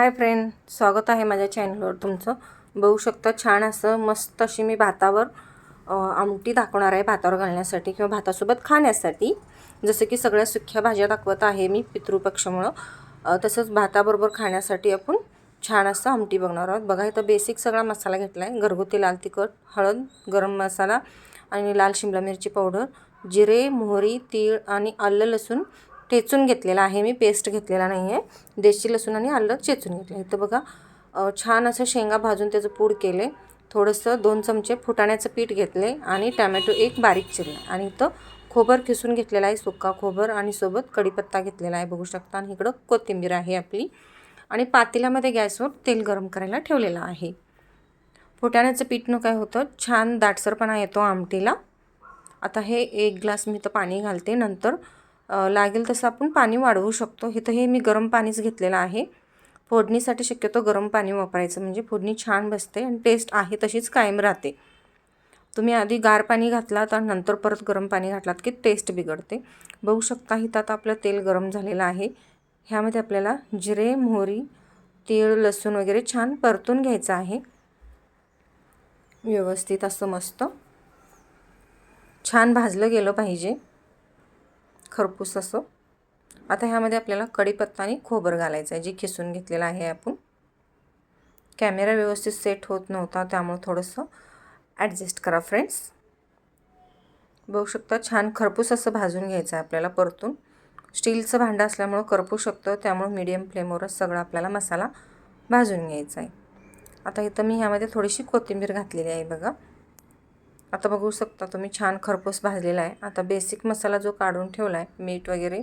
Hi friend स्वागत आहे माझ्या चॅनलवर तुमचं. बघू शकता छान असं मस्त अशी मी भातावर आमटी दाखवणार आहे भातावर घालण्यासाठी किंवा भातासोबत खाण्यासाठी. जसं की सगळ्या सुख्या भाज्या दाखवत आहे मी पितृपक्षामुळं. तसंच भाताबरोबर खाण्यासाठी आपण छान असं आमटी बघणार आहोत. बघा इथं बेसिक सगळा मसाला घेतला आहे घरगुती लाल तिखट हळद गरम मसाला आणि लाल शिमला मिरची पावडर जिरे मोहरी तीळ आणि आलं लसूण ठेचून घेतलेला आहे मी पेस्ट घेतलेला नाही आहे देशी लसूण आणि आलं चेचून घेतलं. आहे तर बघा छान असं शेंगा भाजून त्याचं पूड केले. थोडंसं दोन चमचे फुटाण्याचं पीठ घेतले आणि टॅमॅटो एक बारीक चिरला. आणि इथं खोबर खिसून घेतलेला आहे सुका खोबर आणि सोबत कढीपत्ता घेतलेला आहे. बघू शकता. आणि इकडं कोथिंबीर आहे आपली. आणि पातेल्यामध्ये गॅसवर तेल गरम करायला ठेवलेलं आहे. फुटाण्याचं पीठनं काय होतं छान दाटसरपणा येतो आमटीला. आता हे एक ग्लास मी तर पाणी घालते. नंतर लागेल तसं आपण पाणी वाढवू शकतो. इथं हे मी गरम पाणीच घेतलेलं आहे. फोडणीसाठी शक्यतो गरम पाणी वापरायचं. म्हणजे फोडणी छान बसते आणि टेस्ट आहे तशीच कायम राहते. तुम्ही आधी गार पाणी घातलात आणि नंतर परत गरम पाणी घातलात की टेस्ट बिघडते. बघू शकता इथं आता आपलं तेल गरम झालेलं आहे. ह्यामध्ये आपल्याला जिरे मोहरी तीळ लसूण वगैरे छान परतून घ्यायचं आहे. व्यवस्थित असं मस्त छान भाजलं गेलं पाहिजे. खरपूस असं. आता ह्यामध्ये आपल्याला कढीपत्ता आणि खोबर घालायचं आहे जे खिसून घेतलेलं आहे आपण. कॅमेरा व्यवस्थित सेट होत नव्हता त्यामुळं थोडंसं ॲडजस्ट करा फ्रेंड्स. बघू शकता छान खरपूस असं भाजून घ्यायचं आहे आपल्याला परतून. स्टीलचं भांडं असल्यामुळं करपू शकतं त्यामुळं मीडियम फ्लेमवरच सगळं आपल्याला मसाला भाजून घ्यायचा आहे. आता इथं मी ह्यामध्ये थोडीशी कोथिंबीर घातलेली आहे बघा. आता बघू शकता तुम्ही छान खरपूस भाजलेला आहे. आता बेसिक मसाला जो काढून ठेवला आहे मीठ वगैरे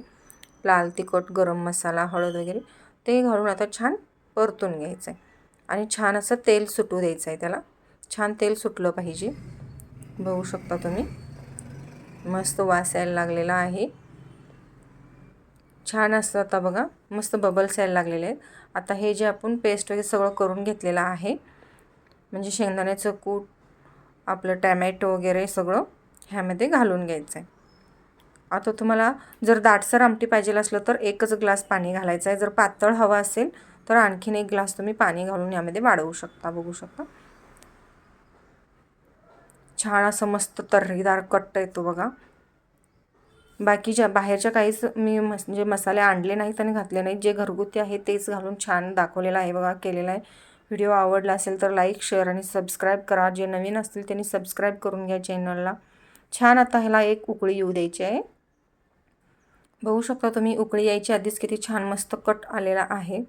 लाल तिखट गरम मसाला हळद वगैरे ते घालून आता छान परतून घ्यायचं आहे आणि छान असं तेल सुटू द्यायचं आहे त्याला. छान तेल सुटलं पाहिजे. बघू शकता तुम्ही. मस्त वास यायला लागलेला आहे. छान असतं आता बघा मस्त बबल्स यायला लागलेले आहेत. आता हे जे आपण पेस्ट वगैरे सगळं करून घेतलेलं आहे म्हणजे शेंगदाण्याचं कूट आपलं टॅमॅटो वगैरे सगळं ह्यामध्ये घालून घ्यायचं आहे आता तुम्हाला जर दाटसर आमटी पाहिजे असलं तर एकच ग्लास पाणी घालायचं आहे जर पातळ हवं असेल तर आणखीन एक ग्लास तुम्ही पाणी घालून यामध्ये वाढवू शकता बघू शकता. छान असं मस्त तर्रीदार कट्ट येतो बघा. बाकीच्या बाहेरच्या काहीच मी मस म्हणजे मसाले आणले नाहीत आणि घातले नाहीत जे घरगुती आहे तेच घालून छान दाखवलेलं आहे बघा केलेलं आहे. व्हिडिओ आवडला असेल तर लाईक शेअर आणि सबस्क्राईब करा. जे नवीन असतील त्यांनी सबस्क्राईब करून घ्या चॅनलला. छान आता ह्याला एक उकळी येऊ द्यायची आहे. बघू शकता तुम्ही उकळी यायची आधीच किती छान मस्त कट आलेला आहे.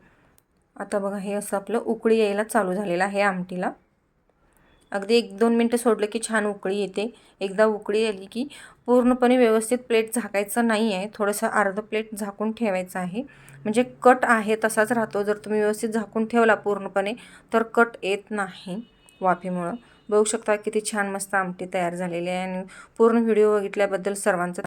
आता बघा हे असं आपलं उकळी यायला चालू झालेलं आहे आमटीला. अगदी एक दोन मिनटं सोडलं की छान उकळी येते. एकदा उकळी आली की पूर्णपणे व्यवस्थित प्लेट झाकायचं नाही आहे. थोडंसं अर्ध प्लेट झाकून ठेवायचं आहे. म्हणजे कट आहे तसाच राहतो. जर तुम्ही व्यवस्थित झाकून ठेवला पूर्णपणे तर कट येत नाही वाफेमुळं. बघू शकता किती छान मस्त आमटी तयार झालेली आहे आणि पूर्ण व्हिडिओ बघितल्याबद्दल सर्वांचं